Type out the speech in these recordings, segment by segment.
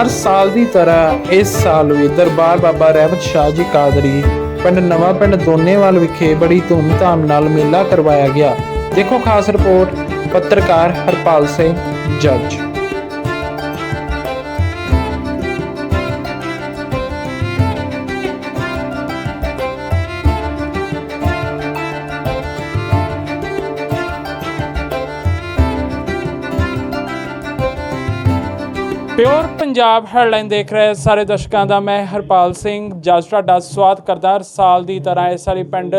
ਹਰ ਸਾਲ ਦੀ ਤਰ੍ਹਾਂ ਇਸ ਸਾਲ ਵੀ ਦਰਬਾਰ ਬਾਬਾ ਰਹਿਮਤ ਸ਼ਾਹ ਜੀ ਕਾਦਰੀ ਪਿੰਡ ਨਵਾਂ ਪਿੰਡ ਦੋਨੇਵਾਲ ਵਿਖੇ ਬੜੀ ਧੂਮਧਾਮ ਨਾਲ ਮੇਲਾ ਕਰਵਾਇਆ ਗਿਆ। ਦੇਖੋ ਖਾਸ ਰਿਪੋਰਟ, ਪੱਤਰਕਾਰ ਹਰਪਾਲ ਸਿੰਘ, ਜੱਜ। ਪੰਜਾਬ ਹੈਡਲਾਈਨ ਦੇਖ ਰਹੇ ਸਾਰੇ ਦਰਸ਼ਕਾਂ ਦਾ, ਮੈਂ ਹਰਪਾਲ ਸਿੰਘ। ਜੱਜ ਤੁਹਾਡਾ ਸਵਾਗਤ ਕਰਦਾ ਹਰ ਸਾਲ ਦੀ ਤਰ੍ਹਾਂ। ਇਸ ਵਾਲੀ ਪਿੰਡ,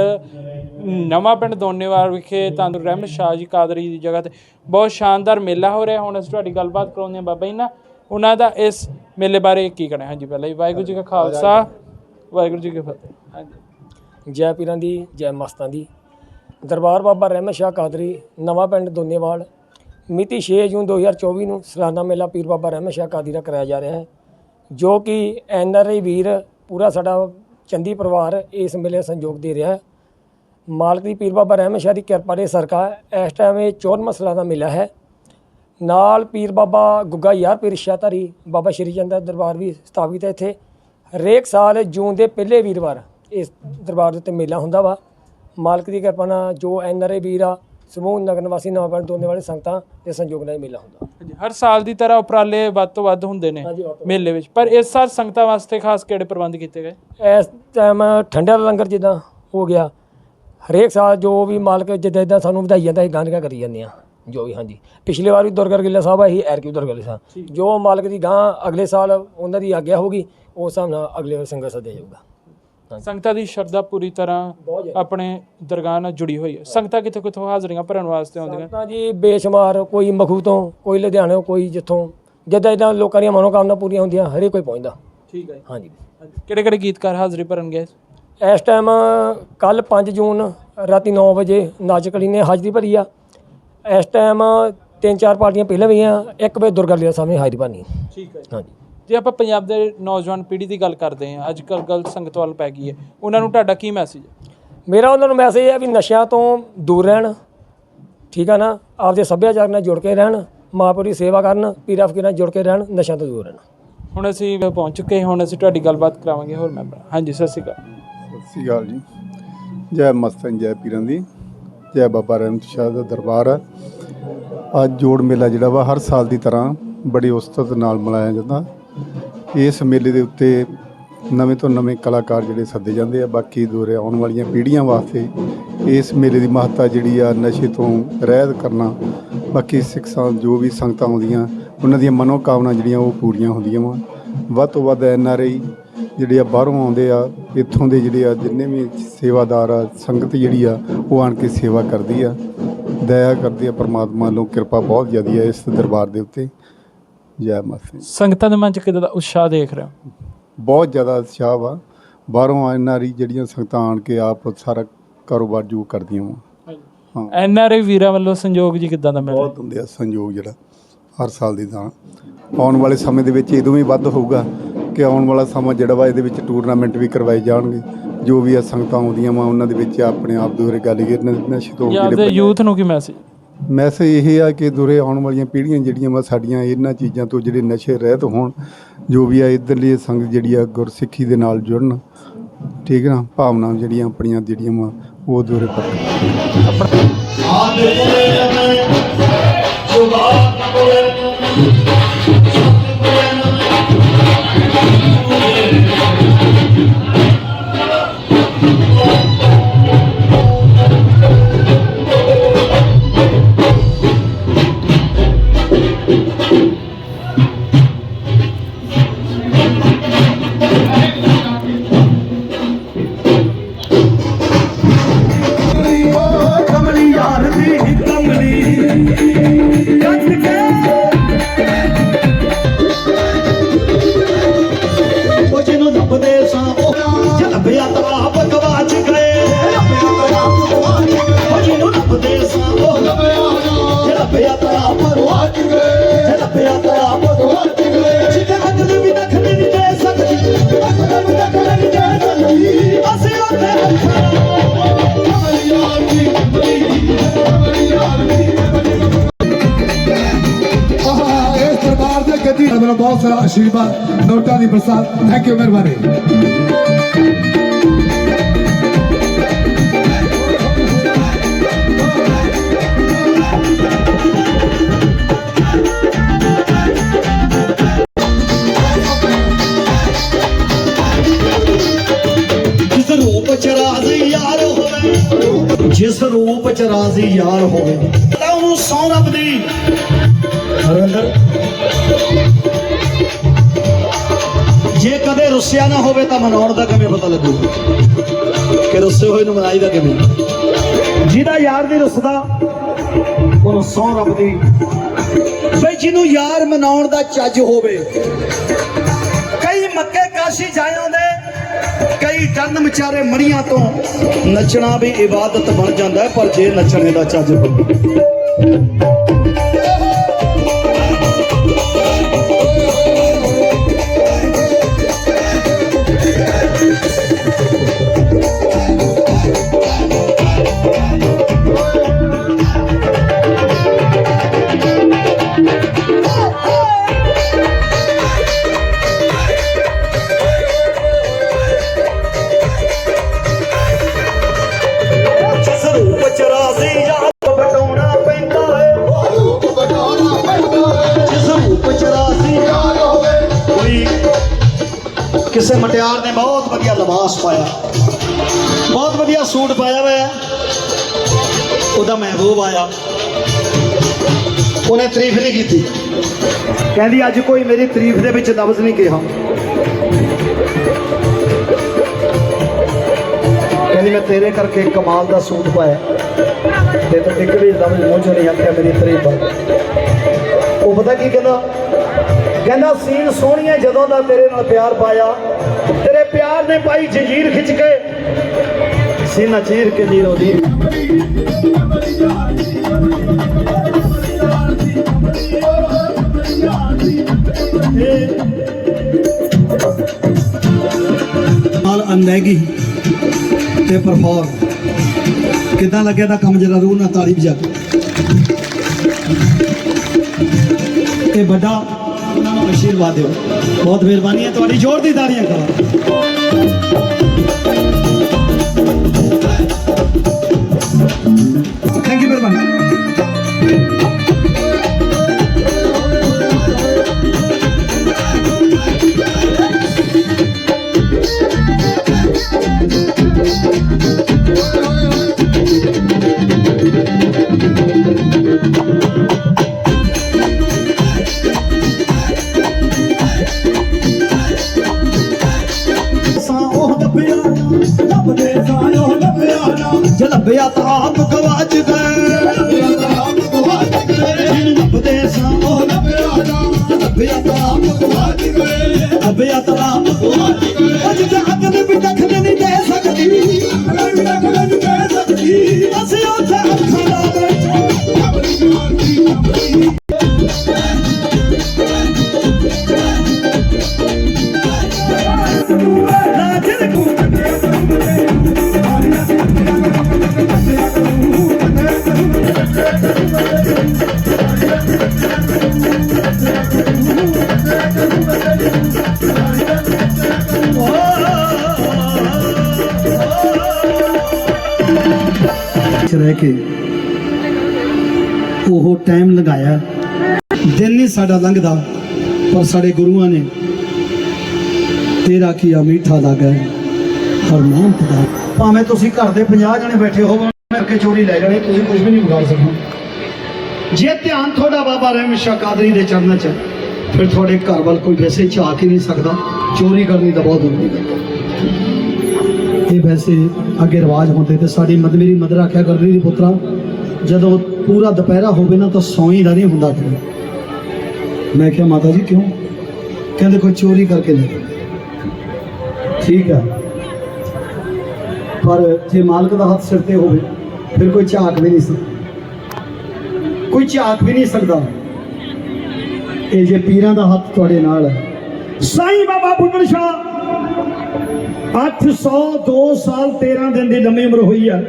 ਨਵਾਂ ਪਿੰਡ ਦੋਨੇਵਾਲ ਵਿਖੇ ਤੰਦੁਰ ਰਹਿਮਤ ਸ਼ਾਹ ਜੀ ਕਾਦਰੀ ਦੀ ਜਗ੍ਹਾ ਤੇ ਬਹੁਤ ਸ਼ਾਨਦਾਰ ਮੇਲਾ ਹੋ ਰਿਹਾ। ਹੁਣ ਅਸੀਂ ਤੁਹਾਡੀ ਗੱਲਬਾਤ ਕਰਾਉਂਦੇ ਹਾਂ ਬਾਬਾ ਜੀ ਨਾਲ। ਉਹਨਾਂ ਦਾ ਇਸ ਮੇਲੇ ਬਾਰੇ ਕੀ ਕਹਿਣਾ ਹਾਂਜੀ, ਪਹਿਲਾਂ ਹੀ ਵਾਹਿਗੁਰੂ ਜੀ ਕਾ ਖਾਲਸਾ। ਵਾਹਿਗੁਰੂ ਜੀ ਕੀ ਫਤਿਹ। ਹਾਂਜੀ। ਜੈ ਪੀਰਾਂ ਦੀ, ਜੈ ਮਸਤਾਂ ਦੀ। ਦਰਬਾਰ ਬਾਬਾ ਰਹਿਮਤ ਸ਼ਾਹ ਕਾਦਰੀ, ਨਵਾਂ ਪਿੰਡ ਦੋਨੇਵਾਲ। ਮਿਤੀ 6 ਜੂਨ 2024 ਨੂੰ ਸਾਲਾਨਾ ਮੇਲਾ ਪੀਰ ਬਾਬਾ ਰਹਿਮਤ ਸ਼ਾਹ ਕਾਦੀ ਦਾ ਕਰਾਇਆ ਜਾ ਰਿਹਾ ਹੈ, ਜੋ ਕਿ ਐਨ ਆਰ ਆਈ ਵੀਰ ਪੂਰਾ ਸਾਡਾ ਚੰਦੀ ਪਰਿਵਾਰ ਇਸ ਮੇਲੇ ਦਾ ਸੰਯੋਗ ਦੇ ਰਿਹਾ ਹੈ। ਮਾਲਕ ਦੀ ਪੀਰ ਬਾਬਾ ਰਹਿਮਤ ਸ਼ਾਹ ਦੀ ਕਿਰਪਾ ਦੇ ਸਰਕਾ ਇਸ ਟਾਈਮ ਇਹ 14 ਮਸਲਾ ਦਾ ਮੇਲਾ ਹੈ। ਨਾਲ ਪੀਰ ਬਾਬਾ ਗੁੱਗਾ ਯਾਰ ਪੀਰ ਸ਼ਾਹਧਾਰੀ ਬਾਬਾ ਸ਼੍ਰੀ ਚੰਦ ਦਾ ਦਰਬਾਰ ਵੀ ਸਥਾਪਿਤ ਹੈ ਇੱਥੇ। ਹਰੇਕ ਸਾਲ ਜੂਨ ਦੇ ਪਹਿਲੇ ਵੀਰਵਾਰ ਇਸ ਦਰਬਾਰ ਦੇ ਉੱਤੇ ਮੇਲਾ ਹੁੰਦਾ ਵਾ। ਮਾਲਕ ਦੀ ਕਿਰਪਾ ਨਾਲ ਜੋ ਐਨ ਆਰ ਆਈ ਵੀਰ ਆ ਸਮੂਹ ਨਗਰ ਨਿਵਾਸੀ ਨਵਾਂਪਿੰਡ ਦੋਨੇ ਵਾਲੇ ਸੰਗਤਾਂ ਦੇ ਸੰਯੋਗ ਨਾਲ ਇਹ ਮੇਲਾ ਹੁੰਦਾ। ਹਾਂਜੀ, ਹਰ ਸਾਲ ਦੀ ਤਰ੍ਹਾਂ ਉਪਰਾਲੇ ਵੱਧ ਤੋਂ ਵੱਧ ਹੁੰਦੇ ਨੇ ਹਾਂਜੀ ਮੇਲੇ ਵਿੱਚ। ਪਰ ਇਸ ਸਾਲ ਸੰਗਤਾਂ ਵਾਸਤੇ ਖਾਸ ਕਿਹੜੇ ਪ੍ਰਬੰਧ ਕੀਤੇ ਗਏ? ਇਸ ਟਾਈਮ ਠੰਡੇ ਲੰਗਰ ਜਿੱਦਾਂ ਹੋ ਗਿਆ। ਹਰੇਕ ਸਾਲ ਜੋ ਵੀ ਮਾਲਕ ਜਿੱਦਾਂ ਇਦਾਂ ਸਾਨੂੰ ਵਧਾਈ ਜਾਂਦਾ ਇਹ ਗਾਂਧੀਆਂ ਕਰੀ ਜਾਂਦੇ ਆ ਜੋ ਵੀ ਹਾਂਜੀ। ਪਿਛਲੇ ਵਾਰ ਵੀ ਦੁਰਗਰ ਗਿੱਲਾ ਸਾਹਿਬ ਆਈ ਐਰਕੀ ਦੁਰਗਰ ਸਾਹਿਬ। ਜੋ ਮਾਲਕ ਦੀ ਗਾਂ ਅਗਲੇ ਸਾਲ ਉਹਨਾਂ ਦੀ ਆਗਿਆ ਹੋਗੀ ਉਸ ਹਿਸਾਬ ਨਾਲ ਅਗਲੇ ਵਾਰ ਸੰਗਤ ਸੱਦਿਆ ਜਾਊਗਾ ਸੰਗਤਾਂ ਦੀ ਸ਼ਰਧਾ ਪੂਰੀ ਤਰ੍ਹਾਂ ਆਪਣੇ ਦਰਗਾਹ ਨਾਲ ਜੁੜੀ ਹੋਈ ਹੈ। ਸੰਗਤਾਂ ਕਿੱਥੋਂ ਕਿੱਥੋਂ ਹਾਜ਼ਰੀਆਂ ਭਰਨ ਵਾਸਤੇ ਆਉਂਦੀਆਂ? ਸੰਗਤਾਂ ਜੀ ਬੇਸ਼ੁਮਾਰ ਕੋਈ ਮਖੂ ਤੋਂ ਕੋਈ ਲੁਧਿਆਣਿਓਂ ਕੋਈ ਜਿੱਥੋਂ। ਜਿੱਦਾਂ ਇਦਾਂ ਲੋਕਾਂ ਦੀਆਂ ਮਨੋਕਾਮਨਾ ਪੂਰੀਆਂ ਹੁੰਦੀਆਂ ਹਰੇਕ ਕੋਈ ਪਹੁੰਚਦਾ। ਠੀਕ ਹੈ ਹਾਂਜੀ। ਕਿਹੜੇ ਕਿਹੜੇ ਗੀਤਕਾਰ ਹਾਜ਼ਰੀ ਭਰਨ ਗਏ ਇਸ ਟਾਈਮ ਕੱਲ 5 ਜੂਨ ਰਾਤੀ 9 ਵਜੇ ਨਾਚਕਲੀ ਨੇ ਹਾਜ਼ਰੀ ਭਰੀ ਆ। ਇਸ ਟਾਈਮ ਤਿੰਨ ਚਾਰ ਪਾਰਟੀਆਂ ਪਹਿਲਾਂ ਵੀ ਆ ਇੱਕ ਵੇ ਦੁਰਗਾ ਲੀਲਾ ਸਾਹਮਣੇ ਹਾਜ਼ਰੀ ਭਰਨੀ। ਠੀਕ ਹੈ ਹਾਂਜੀ। ਜੇ ਆਪਾਂ ਪੰਜਾਬ ਦੇ ਨੌਜਵਾਨ ਪੀੜ੍ਹੀ ਦੀ ਗੱਲ ਕਰਦੇ ਹਾਂ ਅੱਜ ਕੱਲ੍ਹ ਗਲਤ ਸੰਗਤ ਵੱਲ ਪੈ ਗਈ ਹੈ ਉਹਨਾਂ ਨੂੰ ਤੁਹਾਡਾ ਕੀ ਮੈਸੇਜ ਹੈ? ਮੇਰਾ ਉਹਨਾਂ ਨੂੰ ਮੈਸੇਜ ਹੈ ਵੀ ਨਸ਼ਿਆਂ ਤੋਂ ਦੂਰ ਰਹਿਣ ਠੀਕ ਆ ਨਾ? ਆਪਦੇ ਸੱਭਿਆਚਾਰ ਨਾਲ ਜੁੜ ਕੇ ਰਹਿਣ ਮਾਂ ਦੀ ਸੇਵਾ ਕਰਨ ਪੀਰਾ ਫਕੀਰਾਂ ਨਾਲ ਜੁੜ ਕੇ ਰਹਿਣ ਨਸ਼ਿਆਂ ਤੋਂ ਦੂਰ ਰਹਿਣ। ਹੁਣ ਅਸੀਂ ਪਹੁੰਚ ਚੁੱਕੇ ਹਾਂ ਹੁਣ ਅਸੀਂ ਤੁਹਾਡੀ ਗੱਲਬਾਤ ਕਰਾਵਾਂਗੇ ਹੋਰ ਮੈਂਬਰ ਹਾਂਜੀ ਸਤਿ ਸ਼੍ਰੀ ਅਕਾਲ। ਸਤਿ ਸ਼੍ਰੀ ਅਕਾਲ ਜੀ। ਜੈ ਮਸਤਨ ਜੈ ਪੀਰਾਂ ਦੀ। ਜੈ ਬਾਬਾ ਰਹਿਮਤ ਸ਼ਾਹ ਦਾ ਦਰਬਾਰ ਆ ਅੱਜ ਜੋੜ ਮੇਲਾ ਜਿਹੜਾ ਵਾ ਹਰ ਸਾਲ ਦੀ ਤਰ੍ਹਾਂ ਬੜੀ ਉਸਤਤ ਨਾਲ ਮਨਾਇਆ ਜਾਂਦਾ। ਇਸ ਮੇਲੇ ਦੇ ਉੱਤੇ ਨਵੇਂ ਤੋਂ ਨਵੇਂ ਕਲਾਕਾਰ ਜਿਹੜੇ ਸੱਦੇ ਜਾਂਦੇ ਆ, ਬਾਕੀ ਦੂਰੇ ਆਉਣ ਵਾਲੀਆਂ ਪੀੜ੍ਹੀਆਂ ਵਾਸਤੇ ਇਸ ਮੇਲੇ ਦੀ ਮਹੱਤਤਾ ਜਿਹੜੀ ਆ, ਨਸ਼ੇ ਤੋਂ ਰਹਿਤ ਕਰਨਾ, ਬਾਕੀ ਸਿੱਖਾਂ ਜੋ ਵੀ ਸੰਗਤਾਂ ਆਉਂਦੀਆਂ, ਉਹਨਾਂ ਦੀਆਂ ਮਨੋਕਾਮਨਾ ਜਿਹੜੀਆਂ ਉਹ ਪੂਰੀਆਂ ਹੁੰਦੀਆਂ ਵਾ। ਵੱਧ ਤੋਂ ਵੱਧ ਐਨ ਆਰ ਆਈ ਜਿਹੜੇ ਆ, ਬਾਹਰੋਂ ਆਉਂਦੇ ਆ, ਇੱਥੋਂ ਦੇ ਜਿਹੜੇ ਆ, ਜਿੰਨੇ ਵੀ ਸੇਵਾਦਾਰ ਆ, ਸੰਗਤ ਜਿਹੜੀ ਆ, ਉਹ ਆਣ ਕੇ ਸੇਵਾ ਕਰਦੀ ਆ। ਦਇਆ ਕਰਦੀ ਆ ਪਰਮਾਤਮਾ ਨੂੰ ਕਿਰਪਾ ਬਹੁਤ ਜ਼ਿਆਦੀ ਆ ਇਸ ਦਰਬਾਰ ਦੇ ਉੱਤੇ। ਜੈ ਮਾਤਾ ਦੀ। ਸੰਗਤਾਂ ਦੇ ਮਨ ਚ ਕਿਦਾਂ ਦਾ ਉਤਸ਼ਾਹ ਦੇਖ ਰਹੇ। ਹੋ ਬਹੁਤ ਜ਼ਿਆਦਾ ਉਤਸ਼ਾਹ ਵਾ। ਬਾਹਰੋਂ ਐਨ ਆਰ ਆਈ ਜਿਹੜੀਆਂ ਸੰਗਤਾਂ ਆਣ ਕੇ ਆਪ ਸਾਰਾ ਕਾਰੋਬਾਰ ਜੋ ਕਰਦੀਆਂ ਵਾ। ਹਾਂ। ਐਨ ਆਰ ਆਈ ਵੀਰਾਂ ਵੱਲੋਂ ਸੰਯੋਗ ਜੀ ਕਿਦਾਂ ਦਾ ਮਿਲ ਰਿਹਾ ਬਹੁਤ ਹੁੰਦੇ ਆ ਸੰਯੋਗ ਜਿਹੜਾ ਹਰ ਸਾਲ ਦੀ ਤਰ੍ਹਾਂ ਆਉਣ ਵਾਲੇ ਸਮੇਂ ਦੇ ਵਿੱਚ ਇਦੋਂ ਵੀ ਵੱਧ ਹੋਊਗਾ ਕਿ ਆਉਣ ਵਾਲਾ ਸਮਾਂ ਜਿਹੜਾ ਵਾ ਇਹਦੇ ਵਿੱਚ ਟੂਰਨਾਮੈਂਟ ਵੀ ਕਰਵਾਏ ਜਾਣਗੇ। ਜੋ ਵੀ ਆ ਸੰਗਤਾਂ ਆਉਂਦੀਆਂ ਵਾ ਉਹਨਾਂ ਦੇ ਵਿੱਚ ਆਪਣੇ ਆਪ ਦੂਰੇ ਗੱਲ ਕਰ ਨਸ਼ੇ ਤੋਂ ਜਾਂ ਆਪਦੇ ਯੂਥ ਨੂੰ ਕੀ ਮੈਸੇਜ ਮੈਸੇਜ ਇਹ ਆ ਕਿ ਦੁਰੇ ਆਉਣ ਵਾਲੀਆਂ ਪੀੜ੍ਹੀਆਂ ਜਿਹੜੀਆਂ ਵਾ ਸਾਡੀਆਂ ਇਹਨਾਂ ਚੀਜ਼ਾਂ ਤੋਂ ਜਿਹੜੇ ਨਸ਼ੇ ਰਹਿਤ ਹੋਣ, ਜੋ ਵੀ ਆ ਇਧਰਲੀ ਸੰਗਤ ਜਿਹੜੀ ਆ ਗੁਰਸਿੱਖੀ ਦੇ ਨਾਲ ਜੁੜਨ, ਠੀਕ ਨਾ? ਭਾਵਨਾ ਜਿਹੜੀਆਂ ਆਪਣੀਆਂ ਜਿਹੜੀਆਂ ਵਾ, ਉਹ ਦੁਰੇ ਪਰ ਕਮਲੀ ਯਾਰ ਦੀ ਕਮਲੀ ਕੱਟ ਕੇ ਸਾਰਾ ਆਸ਼ੀਰਵਾਦ ਨੋਟਾਂ ਦੀ ਬਰਸਾਤ ਥੈਂਕ ਯੂ ਮਿਹਰਬਾਨੀ ਜਿਸ ਰੂਪ ਚ ਰਾਜ਼ੀ ਯਾਰ ਹੋਵੇ ਜਿਸ ਰੂਪ ਚ ਰਾਜ਼ੀ ਯਾਰ ਹੋਵੇ ਤਾਂ ਉਹਨੂੰ ਸੌ ਰੱਬ ਦੀ ਹਰਿੰਦਰ ਜੇ ਕਦੇ ਰੁੱਸਿਆ ਨਾ ਹੋਵੇ ਤਾਂ ਮਨਾਉਣ ਦਾ ਕਿਵੇਂ ਪਤਾ ਲੱਗੂ ਕਿ ਰੁੱਸੇ ਹੋਏ ਨੂੰ ਮਨਾਈ ਦਾ ਕਿਵੇਂ? ਜਿਹਦਾ ਯਾਰ ਨਹੀਂ ਰੁੱਸਦਾ, ਉਹਨੂੰ ਸੌ ਰੱਬ ਦੀ। ਬਈ ਜਿਹਨੂੰ ਯਾਰ ਮਨਾਉਣ ਦਾ ਚੱਜ ਹੋਵੇ। ਕਈ ਮੱਕੇ ਕਾਸ਼ੀ ਜਾਏ ਆਉਂਦੇ, ਕਈ ਜਨ ਵਿਚਾਰੇ ਮੜੀਆਂ ਤੋਂ। ਨੱਚਣਾ ਵੀ ਇਬਾਦਤ ਬਣ ਜਾਂਦਾ ਪਰ ਜੇ ਨੱਚਣੇ ਦਾ ਚੱਜ ਹੋਵੇ। ਕਿਸੇ ਮਟਿਆਰ ਨੇ ਬਹੁਤ ਵਧੀਆ ਲਿਬਾਸ ਪਾਇਆ। ਬਹੁਤ ਵਧੀਆ ਸੂਟ ਪਾਇਆ ਹੋਇਆ ਉਹਦਾ ਮਹਿਬੂਬ ਆਇਆ। ਉਹਨੇ ਤਾਰੀਫ ਨਹੀਂ ਕੀਤੀ। ਕਹਿੰਦੀ, ਅੱਜ ਕੋਈ ਮੇਰੀ ਤਾਰੀਫ ਦੇ ਵਿੱਚ ਲਫ਼ਜ਼ ਨਹੀਂ ਕਿਹਾ। ਕਹਿੰਦੀ, ਮੈਂ ਤੇਰੇ ਕਰਕੇ ਕਮਾਲ ਦਾ ਸੂਟ ਪਾਇਆ। ਤੇ ਤੂੰ ਇੱਕ ਵੀ ਲਫ਼ਜ਼ ਮੂੰਹ ਚੋਂ ਨਹੀਂ ਆਖਿਆ ਮੇਰੀ ਤਾਰੀਫ ਉਹ ਪਤਾ ਕੀ ਕਹਿੰਦਾ? ਕਹਿੰਦਾ, ਸੀਨ ਸੋਹਣੀਏ ਜਦੋਂ ਦਾ ਤੇਰੇ ਨਾਲ ਪਿਆਰ ਪਾਇਆ। ਤੇਰੇ ਪਿਆਰ ਨੇ ਪਾਈ ਜੰਜੀਰ ਖਿੱਚ ਕੇ। ਸੀਨਾ ਚੀਰ ਕੇ ਨੀਰੋ ਦੀ ਨਾਲ ਅਨੈਗੀ ਤੇ ਪਰਫਾਰਮ ਕਿਦਾਂ ਲੱਗਿਆ ਦਾ ਕੰਮ ਜਰਾ ਰੂਹ ਨਾਲ ਤਾਲੀ ਵਜਾ ਕੇ? ਇਹ ਵੱਡਾ ਉਹਨਾਂ ਆਸ਼ੀਰਵਾਦ ਦਿਓ। ਬਹੁਤ ਮਿਹਰਬਾਨੀ ਹੈ। ਤੁਹਾਡੀ ਜ਼ੋਰ ਦੀ ਤਾੜੀਆਂ ਕਰਾਂ। ਨਾ ਜੇ ਲੱਭਿਆ ਤਾਂ ਆਪ ਗਵਾਚ ਗਏ ਜਿਹਨੂੰ ਲੱਭਦੇ ਸਾਂ ਉਹ ਲੱਭਿਆ ਨਾ ਲੱਭਿਆ ਤਾਂ ਆਪ ਗਵਾਚ ਗਏ ਲੱਭਿਆ ਰਹਿ ਕੇ ਉਹ ਟਾਈਮ ਲਗਾਇਆ ਦਿਨ ਨਹੀਂ ਸਾਡਾ ਲੰਘਦਾ, ਪਰ ਸਾਡੇ ਗੁਰੂਆਂ ਨੇ ਤੇਰਾ ਕੀਆ ਮੀਠਾ ਲੱਗਾ ਹਰ ਨਾਮ ਪਤਾ। ਭਾਵੇਂ ਤੁਸੀਂ ਘਰ ਦੇ 50 ਜਣੇ ਬੈਠੇ ਹੋਵੋ ਕਰਕੇ ਚੋਰੀ ਲੈ ਜਾਣੀ, ਤੁਸੀਂ ਕੁਝ ਵੀ ਨਹੀਂ ਵਿਗਾੜ ਸਕੋ ਜੇ ਧਿਆਨ ਤੁਹਾਡਾ ਬਾਬਾ ਰਹਿਮ ਸ਼ਾਹ ਕਾਦਰੀ ਦੇ ਚਰਨਾਂ 'ਚ ਫਿਰ ਤੁਹਾਡੇ ਘਰ ਵੱਲ ਕੋਈ ਵੈਸੇ ਝਾਕ ਹੀ ਨਹੀਂ ਸਕਦਾ। ਚੋਰੀ ਕਰਨੀ ਤਾਂ ਬਹੁਤ ਜ਼ਰੂਰੀ ਹੈ। ਇਹ ਵੈਸੇ ਅੱਗੇ ਰਿਵਾਜ ਹੁੰਦੇ ਤੇ ਸਾਡੀ ਮਦ, ਮੇਰੀ ਮਦਰ ਆਖਿਆ ਕਰਦੀ ਦੀ ਪੁੱਤਰਾ, ਜਦੋਂ ਪੂਰਾ ਦੁਪਹਿਰਾ ਹੋਵੇ ਨਾ ਤਾਂ ਸੌਈ ਦਾ ਨਹੀਂ ਹੁੰਦਾ ਕਿ ਮੈਂ ਕਿਹਾ, ਮਾਤਾ ਜੀ, ਕਿਉਂ? ਕਹਿੰਦੇ ਕੋਈ ਚੋਰੀ ਕਰਕੇ ਲੈ ਠੀਕ ਆ ਪਰ ਜੇ ਮਾਲਕ ਦਾ ਹੱਥ ਸਿਰ ਤੇ ਹੋਵੇ, ਫਿਰ ਕੋਈ ਝਾਕ ਵੀ ਨਹੀਂ ਸਕਦਾ। ਕੋਈ ਝਾਕ ਵੀ ਨਹੀਂ ਸਕਦਾ। ਇਹ ਜੇ ਪੀਰਾਂ ਦਾ ਹੱਥ ਤੁਹਾਡੇ ਨਾਲ ਹੈ। ਸਾਈਂ ਬਾਬਾ ਬੁੱਢਣ ਸ਼ਾਹ 802 ਸਾਲ 13 ਦਿਨ ਦੀ ਲੰਮੀ ਉਮਰ ਹੋਈ ਆ।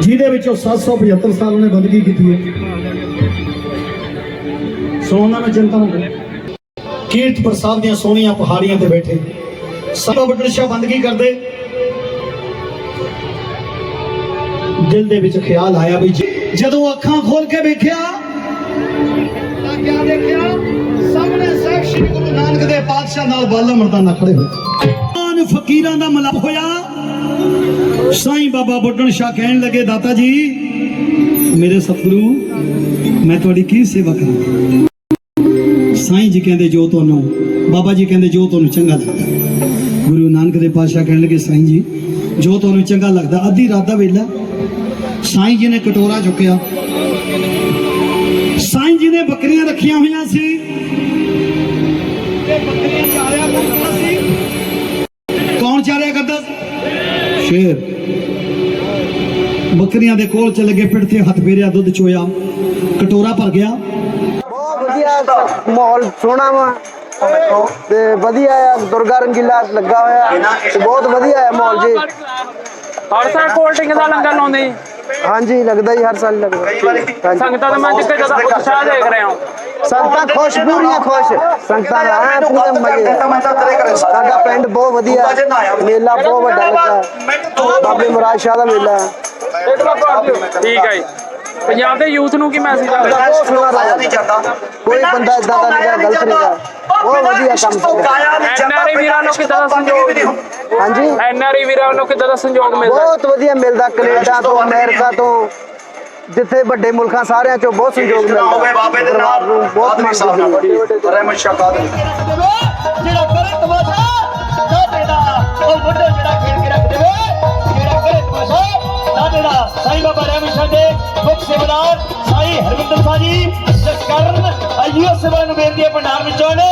ਜਿਹਦੇ ਵਿੱਚੋਂ 775 ਸਾਲ ਉਹਨੇ ਬੰਦਗੀ ਕੀਤੀ ਹੈ। ਸੁਣਾਉਣਾ ਮੈਂ ਚਿੰਤਾ ਨਾ ਕਰੋ। ਕੀਰਤਪੁਰ ਸਾਹਿਬ ਦੀਆਂ ਸੋਹਣੀਆਂ ਪਹਾੜੀਆਂ ਤੇ ਬੈਠੇ। ਸਭਾ ਬੁੱਢਣ ਸ਼ਾਹ ਬੰਦਗੀ ਕਰਦੇ। ਦਿਲ ਦੇ ਵਿੱਚ ਖਿਆਲ ਆਇਆ ਵੀ ਜਦੋਂ ਅੱਖਾਂ ਖੋਲ ਕੇ ਵੇਖਿਆ ਤਾਂ ਦੇਖਿਆ? ਸਾਹਮਣੇ ਸਾਹਿਬ ਸ੍ਰੀ ਗੁਰੂ ਨਾਨਕ ਦੇ ਪਾਤਸ਼ਾਹ ਨਾਲ ਬਾਲਾ ਮਰਦਾਨਾ ਖੜੇ ਹੋਏ। ਆਨ ਫਕੀਰਾਂ ਦਾ ਮਲਾਪ ਹੋਇਆ। ਸਾਈਂ ਬਾਬਾ ਬੁੱਢਣ ਸ਼ਾਹ ਕਹਿਣ ਲੱਗੇ, ਦਾਤਾ ਜੀ, ਮੇਰੇ ਸਤਿਗੁਰੂ, ਮੈਂ ਤੁਹਾਡੀ ਕੀ ਸੇਵਾ ਕਰਾਂ? ਸਾਈਂ ਜੀ ਕਹਿੰਦੇ, ਜੋ ਤੁਹਾਨੂੰ, ਬਾਬਾ ਜੀ ਕਹਿੰਦੇ, ਜੋ ਤੁਹਾਨੂੰ ਚੰਗਾ ਲੱਗਦਾ। ਗੁਰੂ ਨਾਨਕ ਦੇ ਪਾਤਸ਼ਾਹ ਕਹਿਣ ਲੱਗੇ, ਸਾਈਂ ਜੀ, ਜੋ ਤੁਹਾਨੂੰ ਚੰਗਾ ਲੱਗਦਾ, ਅੱਧੀ ਰਾਤ ਦਾ ਵੇਲਾ। ਸਾਈਂ ਜੀ ਨੇ ਕਟੋਰਾ ਚੁੱਕਿਆ। ਰੱਖੀਆਂ ਹੋਈਆਂ ਸੀ। ਤੇ ਬੱਕਰੀਆਂ ਚਾਰਿਆ ਕਰਦਾ? ਸੀ ਕੌਣ ਚਾਰਿਆ ਕਰਦਾ ਸੀ? ਸ਼ੇਰ। ਬੱਕਰੀਆਂ ਦੇ ਕੋਲ ਚਲੇ ਗਏ ਪਿੱਠ ਤੇ ਹੱਥ ਫੇਰਿਆ ਦੁੱਧ ਚੋਇਆ। ਕਟੋਰਾ ਭਰ ਗਿਆ। ਬਹੁਤ ਵਧੀਆ ਮਾਹੌਲ ਸੋਹਣਾ ਵਾ। ਤੇ ਵਧੀਆ ਆ ਦੁਰਗਾ ਰੰਗੀਲਾ ਲੱਗਾ ਹੋਇਆ। ਤੇ ਬਹੁਤ ਵਧੀਆ ਹੈ ਮਾਹੌਲ ਜੀ। ਹਰ ਸਾਲ ਕੋਲਡ ਡਰਿੰਕ ਦਾ ਲੰਗਰ ਲਾਉਂਦੇ। ਜੀ ਹਾਂਜੀ ਲੱਗਦਾ ਹੀ ਹਰ ਸਾਲ ਲੱਗਦਾ। ਹਾਂਜੀ। ਸੰਗਤਾਂ ਦੇ ਮਨ 'ਚ ਜ਼ਿਆਦਾ ਉਤਸ਼ਾਹ ਦੇਖ ਰਹੇ ਹਾਂ? ਸੰਗਤਾਂ ਖੁਸ਼ ਪੂਰੀਆਂ ਖੁਸ਼। ਸੰਗਤਾਂ ਆ ਪੂਰੇ ਮਜ਼ੇ। ਸਾਡਾ ਪਿੰਡ ਬਹੁਤ ਵਧੀਆ ਮੇਲਾ ਬਹੁਤ ਵੱਡਾ ਲੱਗਾ। ਬਾਬੇ ਮੁਰਾਦ ਸ਼ਾਹ ਦਾ ਮੇਲਾ ਹੈ। ਠੀਕ ਹੈ ਜੀ। ਪੰਜਾਬ ਦੇ ਯੂਥ ਨੂੰ ਕੀ ਮੈਸੇਜ ਆ? ਬਹੁਤ ਸੋਹਣਾ ਲੱਗਦਾ ਕੋਈ ਬੰਦਾ ਇਦਾਂ ਦਾ ਨਹੀਂ ਗਲਤ ਨਹੀਂ ਗਾ। ਬਹੁਤ ਵਧੀਆ ਕੰਮ ਚੱਲਦਾ ਐਨਆਰਆਈ ਵੀਰਾਂ ਨੂੰ ਕਿੱਦਾਂ ਦਾ ਸੰਯੋਗ ਹਾਂਜੀ। ਐਨਆਰਆਈ ਵੀਰਾਂ ਨੂੰ ਕਿੱਦਾਂ ਦਾ ਸੰਯੋਗ ਮਿਲਦਾ? ਬਹੁਤ ਵਧੀਆ ਮਿਲਦਾ ਕੈਨੇਡਾ ਤੋਂ ਅਮਰੀਕਾ ਤੋਂ ਜਿੱਥੇ ਵੱਡੇ ਮੁਲਕਾਂ ਸਾਰਿਆਂ ਚੋਂ ਬਹੁਤ ਸਹਿਯੋਗ ਮਿਲਦਾ। ਬਾਬੇ ਦੇ ਦਰਬਾਰ ਨੂੰ ਨਾਮ ਬਹੁਤ ਮੰਨਦੇ ਰਹਿਮਤ ਸ਼ਾਹ ਕਾਦਰ ਜਿਹੜਾ ਕਰੇ ਤਮਾਸ਼ਾ ਸਾਡੇ ਦਾ ਉਹ ਮੁੰਡੇ ਮੁੱਖ ਸੇਵਾਦਾਰ ਸਾਈਂ ਹਰਵਿੰਦਰ ਸਾਹਿਬ ਜੀ ਜਸਕਰਨ ਆਈਓ ਸੇਵਾ ਨੂੰ ਬੇਨਤੀ ਹੈ ਭੰਡਾਰ ਵਿੱਚੋਂ ਨੇ।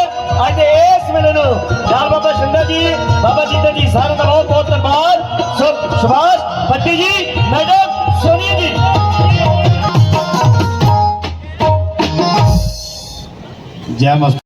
ਅੱਜ ਦੇ ਇਸ ਵੇਲੇ ਨੂੰ ਨਾਲ ਬਾਬਾ ਸ਼ਿੰਦਾ ਜੀ, ਬਾਬਾ ਜੀਤਾ ਜੀ ਸਾਰਿਆਂ ਦਾ ਬਹੁਤ ਬਹੁਤ ਧੰਨਵਾਦ। ਸੋ ਸੁਭਾਸ਼ ਭੱਟੀ ਜੀ ਮੈਡਮ ਸੋਨੀਆ ਜੀ। ਜੈ ਮਸਤ